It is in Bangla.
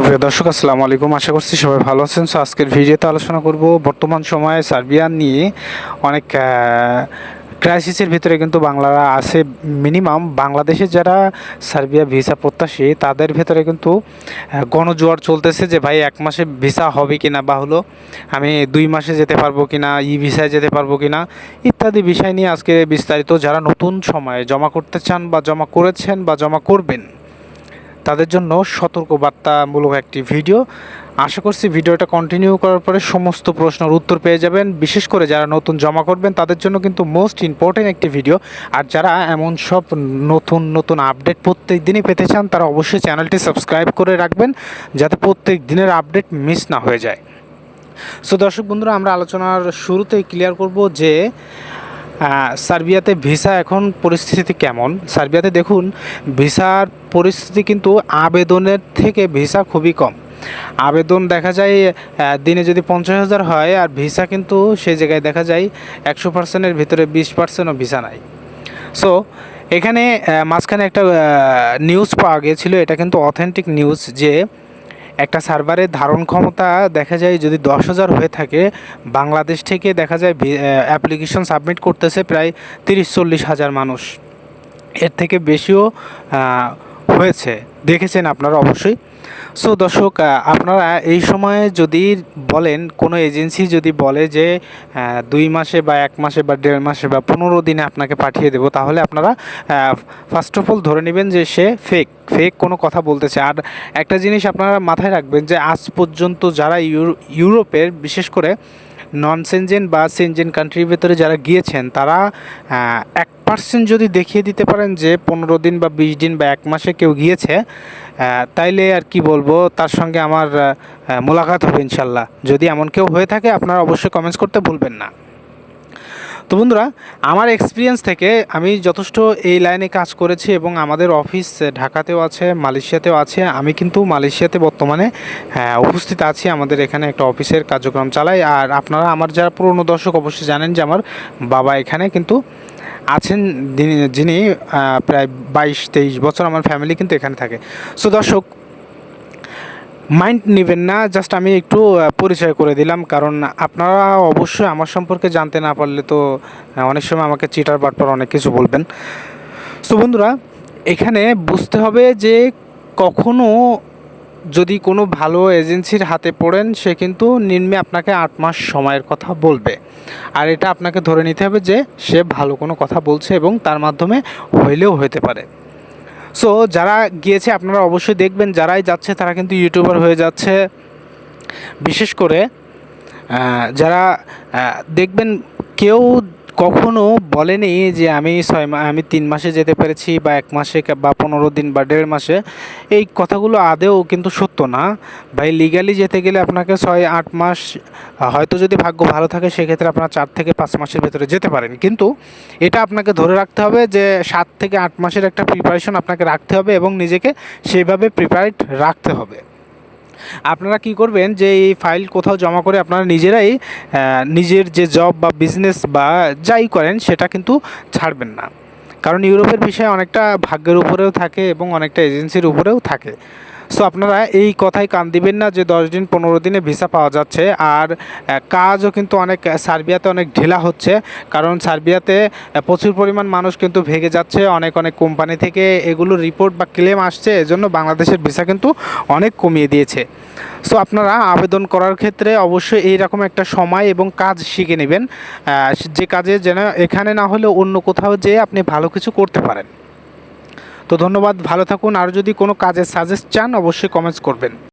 সুপ্রিয় দর্শক, আসসালামু আলাইকুম। আশা করছি সবাই ভালো আছেন। সো আজকের ভিডিওতে আলোচনা করব বর্তমান সময়ে সার্বিয়া নিয়ে অনেক ক্রাইসিসের ভিতরে কিন্তু বাংলারা আছে মিনিমাম বাংলাদেশে যারা সার্বিয়া ভিসা প্রত্যাশী, তাদের ভিতরে কিন্তু গণজোয়ার চলতেছে যে, ভাই, এক মাসে ভিসা হবে কি না বা হলো, আমি দুই মাসে যেতে পারব কি না ই ভিসায় যেতে পারব কি না ইত্যাদি বিষয় নিয়ে আজকে বিস্তারিত, যারা নতুন সময়ে জমা করতে চান বা জমা করেছেন বা জমা করবেন তাদের জন্য সতর্কবার্তামূলক একটি ভিডিও। আশা করছি ভিডিওটা কন্টিনিউ করার পরে সমস্ত প্রশ্নের উত্তর পেয়ে যাবেন। বিশেষ করে যারা নতুন জমা করবেন, তাদের জন্য কিন্তু মোস্ট ইম্পর্টেন্ট একটি ভিডিও। আর যারা এমন সব নতুন নতুন আপডেট প্রত্যেক দিনই পেতে চান, তারা অবশ্যই চ্যানেলটি সাবস্ক্রাইব করে রাখবেন, যাতে প্রত্যেক দিনের আপডেট মিস না হয়ে যায়। সো দর্শক বন্ধুরা, আমরা আলোচনার শুরুতেই ক্লিয়ার করব যে সার্বিয়াতে ভিসা এখন পরিস্থিতি কেমন? সার্বিয়াতে দেখুন, ভিসার পরিস্থিতি কিন্তু আবেদনের থেকে ভিসা খুবই কম। আবেদন দেখা যায় দিনে যদি পঞ্চাশ হাজার হয় আর ভিসা কিন্তু সেই জায়গায় দেখা যায় একশো পার্সেন্টের ভিতরে বিশ পার্সেন্টও ভিসা নাই। সো এখানে মাঝখানে একটা নিউজ পাওয়া গিয়েছিল, এটা কিন্তু অথেন্টিক নিউজ যে একটা সার্ভারের ধারণ ক্ষমতা দেখা যায় যদি দশ হাজার হয়ে থাকে, বাংলাদেশ থেকে দেখা যায় অ্যাপ্লিকেশন সাবমিট করতেছে প্রায় তিরিশ চল্লিশ হাজার মানুষ। এর থেকে বেশিও হয়েছে, দেখেছেন আপনারা অবশ্যই। সো দর্শক আপনারা এই সময়ে যদি বলেন, কোনো এজেন্সি যদি বলে যে দুই মাসে বা এক মাসে বা দেড় মাসে বা পনেরো দিনে আপনাকে পাঠিয়ে দেবো, তাহলে আপনারা ফার্স্ট অফ অল ধরে নেবেন যে সে ফেক ফেক কোনো কথা বলতেছে। আর একটা জিনিস আপনারা মাথায় রাখবেন যে, আজ পর্যন্ত যারা ইউরো- ইউরোপের, বিশেষ করে নন সেনজেন বা সেনজেন কান্ট্রির ভেতরে যারা গিয়েছেন, তারা এক পার্সেন্ট যদি দেখিয়ে দিতে পারেন যে পনেরো দিন বা বিশ দিন বা এক মাসে কেউ গিয়েছে তাইলে আর কি বলব, তার সঙ্গে আমার মোলাকাত হবে ইনশাল্লাহ। যদি এমন কেউ হয়ে থাকে, আপনারা অবশ্যই কমেন্টস করতে ভুলবেন না। তো বন্ধুরা আমার এক্সপিরিয়েন্স থেকে আমি যথেষ্ট এই লাইনে কাজ করেছি এবং আমাদের অফিস ঢাকাতেও আছে মালয়েশিয়াতেও আছে। আমি কিন্তু মালয়েশিয়াতে বর্তমানে হ্যাঁ, উপস্থিত আছি। আমাদের এখানে একটা অফিসের কার্যক্রম চালাই। আর আপনারা আমার যারা পুরনো দর্শক অবশ্যই জানেন যে আমার বাবা এখানে কিন্তু আছেন। যিনি- যিনি প্রায় বাইশ তেইশ বছর আমার ফ্যামিলি কিন্তু এখানে থাকে। সো দর্শক মাইন্ড নেবেন না জাস্ট আমি একটু পরিচয় করে দিলাম। কারণ আপনারা অবশ্যই আমার সম্পর্কে জানতে না পারলে তো অনেক সময় আমাকে চিটার বাটপার অনেক কিছু বলবেন। সো বন্ধুরা, এখানে বুঝতে হবে যে কখনো যদি কোনো ভালো এজেন্সির হাতে পড়েন, সে কিন্তু নিম্নে আপনাকে আট মাস সময়ের কথা বলবে। আর এটা আপনাকে ধরে নিতে হবে যে সে ভালো কোনো কথা বলছে এবং তার মাধ্যমে হইলেও হতে পারে। সো যারা গিয়েছে, আপনারা অবশ্যই দেখবেন, যারাই যাচ্ছে, তারা কিন্তু ইউটিউবার হয়ে যাচ্ছে। বিশেষ করে যারা দেখবেন, কেউ কখনো বলেনি যে আমি ছয় আমি তিন মাসে যেতে পেরেছি বা এক মাসে বা পনেরো দিন বা দেড় মাসে। এই কথাগুলো আদেও কিন্তু সত্য না। ভাই লিগালি যেতে গেলে আপনাকে ছয়, আট মাস, হয়তো যদি ভাগ্য ভালো থাকে সেক্ষেত্রে আপনার চার থেকে পাঁচ মাসের ভেতরে যেতে পারেন। কিন্তু এটা আপনাকে ধরে রাখতে হবে যে সাত থেকে আট মাসের একটা প্রিপারেশন আপনাকে রাখতে হবে এবং নিজেকে সেইভাবে প্রিপারেড রাখতে হবে। আপনারা কি করবেন যে এই ফাইল কোথাও জমা করে আপনারা নিজেরাই নিজের যে জব বা বিজনেস বা যাই করেন সেটা কিন্তু ছাড়বেন না। কারণ ইউরোপের বিষয়ে অনেকটা ভাগ্যের উপরেও থাকে এবং অনেকটা এজেন্সির উপরেও থাকে। সো আপনারা এই কথাই কান দিবেন না যে দশ দিন, পনেরো দিনে ভিসা পাওয়া যাচ্ছে। আর কাজও কিন্তু অনেক, সার্বিয়াতে অনেক ঢেলা হচ্ছে। কারণ সার্বিয়াতে প্রচুর পরিমাণ মানুষ কিন্তু ভেগে যাচ্ছে। অনেক অনেক কোম্পানি থেকে এগুলো রিপোর্ট বা ক্লেম আসছে। এজন্য বাংলাদেশের ভিসা কিন্তু অনেক কমিয়ে দিয়েছে। সো আপনারা আবেদন করার ক্ষেত্রে অবশ্যই এই রকম একটা সময় এবং কাজ শিখে নেবেন। যে কাজে যেন এখানে না হলে অন্য কোথাও যেয়ে আপনি ভালো কিছু করতে পারেন। তো ধন্যবাদ ভালো থাকুন। আর যদি কোনো কাজের সাজেস্ট চান অবশ্যই কমেন্টস করবেন।